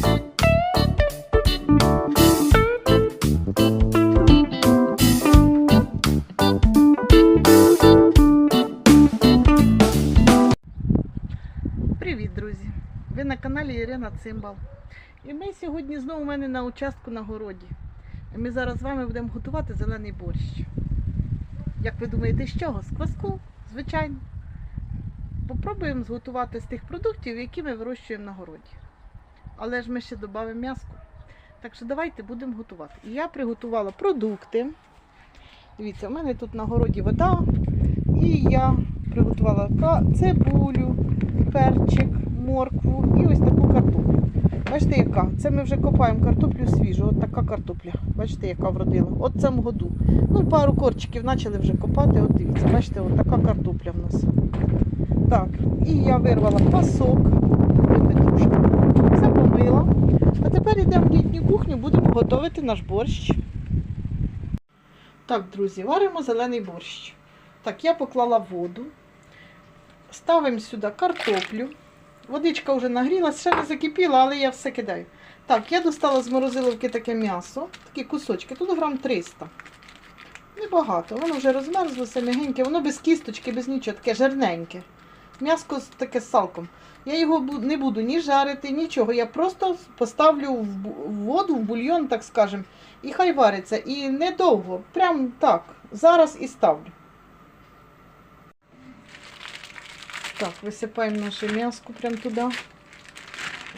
Привіт, друзі! Ви на каналі Ірина Цимбал. І ми сьогодні знову у мене на участку на городі. І ми зараз з вами будемо готувати зелений борщ. Як ви думаєте, з чого? З кваску? Звичайно. Попробуємо зготувати з тих продуктів, які ми вирощуємо на городі. Але ж ми ще додамо м'яско. Так що давайте будемо готувати. Я приготувала продукти. Дивіться, у мене тут на городі вода. І я приготувала цибулю, перчик, моркву і ось таку картоплю. Бачите, яка? Це ми вже копаємо картоплю свіжу. От така картопля. Бачите, яка вродила. От цьому году. Ну, пару корчиків почали вже копати. От дивіться, бачите, от така картопля в нас. Так, і я вирвала пасок петрушку. Все помила. А тепер йдемо в літню кухню, будемо готувати наш борщ. Так, друзі, варимо зелений борщ. Так, я поклала воду. Ставимо сюди картоплю. Водичка вже нагрілася, ще не закипіла, але я все кидаю. Так, я достала з морозиловки таке м'ясо, такі кусочки, тут грам 300. Небагато, воно вже розмерзлося, м'ягеньке, воно без кісточки, без нічого, таке жирненьке. М'яско таке з салком. Я його не буду ні жарити, нічого. Я просто поставлю в воду, в бульйон, так скажемо, і хай вариться. І недовго, прям так, зараз і ставлю. Так, висипаємо наше м'яско прямо туди.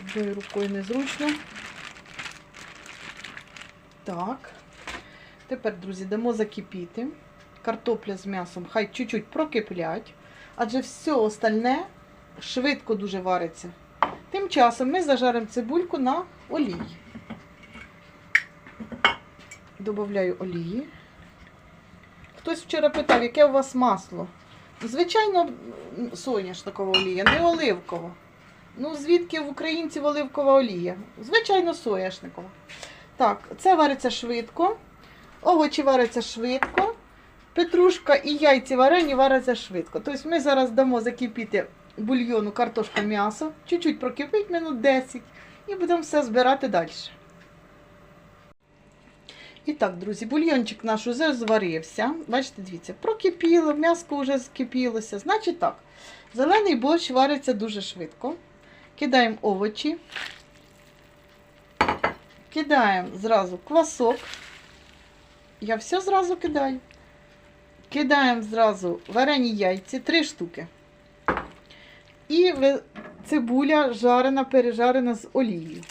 Одною рукою незручно. Так. Тепер, друзі, дамо закипіти. Картопля з м'ясом хай чуть-чуть прокиплять, адже все остальне швидко дуже вариться. Тим часом ми зажаримо цибульку на олії. Добавляю олії. Хтось вчора питав, яке у вас масло? Звичайно, соняшникова олія, не оливкова. Ну, звідки в українців оливкова олія? Звичайно, соняшникова. Так, це вариться швидко. Овочі варяться швидко. Петрушка і яйці варені варяться швидко. Тобто ми зараз дамо закипіти бульйону, картошка, м'ясо. Чуть-чуть прокипить минут 10 і будемо все збирати далі. І так, друзі, бульйончик наш уже зварився. Бачите, дивіться, прокипіло, м'яско вже скипілося. Значить так, зелений борщ вариться дуже швидко. Кидаємо овочі. Кидаємо зразу квасок. Я все зразу кидаю. Кидаємо зразу варені яйці, три штуки. І цибуля жарена, пережарена з олією.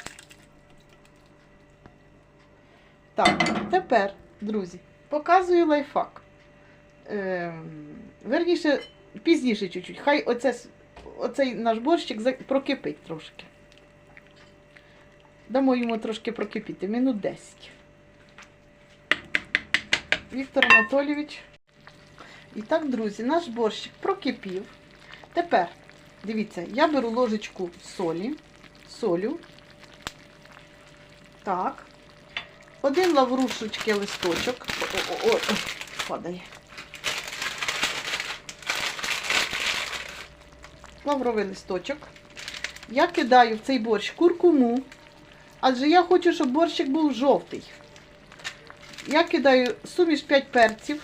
Так, тепер, друзі, показую лайфхак. Ем, верніше, пізніше чуть-чуть. Хай оце, оцей наш борщик прокипить трошки. Дамо йому трошки прокипіти, минут 10. Віктор Анатолійович. І так, друзі, наш борщик прокипів. Тепер, дивіться, я беру ложечку солі, солю. Так. Один лаврушечки листочок. О-о-о, падає. Лавровий листочок. Я кидаю в цей борщ куркуму, адже я хочу, щоб борщик був жовтий. Я кидаю суміш 5 перців,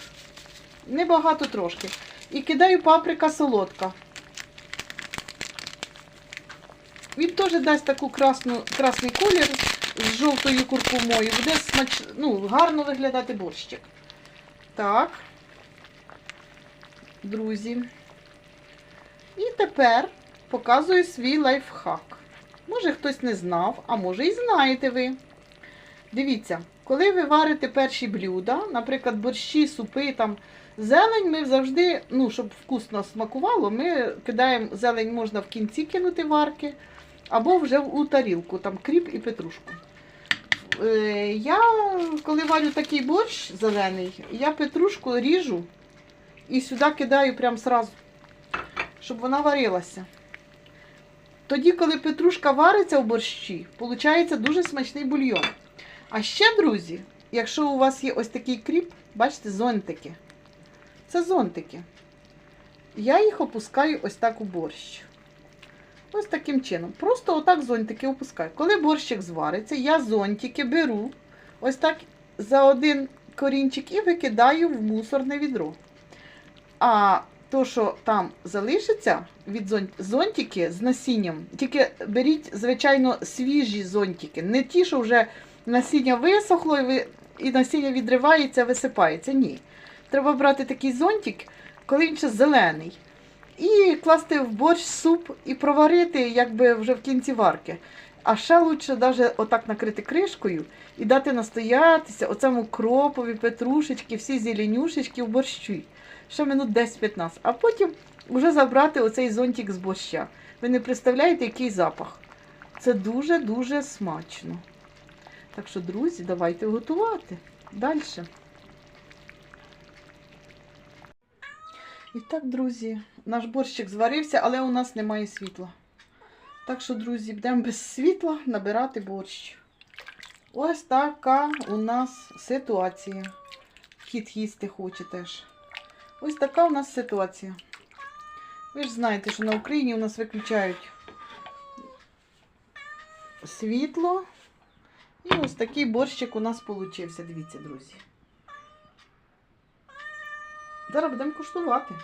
небагато трошки. І кидаю паприка солодка. Він теж дасть таку красну, красний колір з жовтою куркумою. Буде смач... ну, гарно виглядати борщик. Так. Друзі. І тепер показую свій лайфхак. Може хтось не знав, а може і знаєте ви. Дивіться, коли ви варите перші блюда, наприклад, борщі, супи, там, зелень, ми завжди, ну, щоб вкусно смакувало, ми кидаємо зелень можна в кінці кинути варки, або вже у тарілку, там кріп і петрушку. Е, Я, коли варю такий борщ зелений, я петрушку ріжу і сюди кидаю прямо сразу, щоб вона варилася. Тоді, коли петрушка вариться в борщі, виходить дуже смачний бульйон. А ще, друзі, якщо у вас є ось такий кріп, бачите, зонтики. Це зонтики. Я їх опускаю ось так у борщ. Ось таким чином. Просто отак зонтики опускаю. Коли борщик звариться, я зонтики беру ось так за один корінчик і викидаю в мусорне відро. А то, що там залишиться від зонт... зонтики з насінням, тільки беріть, звичайно, свіжі зонтики, не ті, що вже насіння висохло і, насіння відривається, висипається. Ні. Треба брати такий зонтик, коли він ще зелений. І класти в борщ суп і проварити, якби вже в кінці варки. А ще лучше навіть отак накрити кришкою і дати настоятися оцьому кропові, петрушечки, всі зеленюшечки в борщі. Ще минут 10-15. А потім вже забрати оцей зонтик з борща. Ви не представляєте, який запах. Це дуже-дуже смачно. Так що, друзі, давайте готувати. Далі. І так, друзі, наш борщик зварився, але у нас немає світла. Так що, друзі, будемо без світла набирати борщ. Ось така у нас ситуація. Кіт їсти хоче теж. Ось така у нас ситуація. Ви ж знаєте, що на Україні у нас виключають світло. І ось такий борщик у нас вийшов, Дивіться, друзі. Зараз будемо куштувати.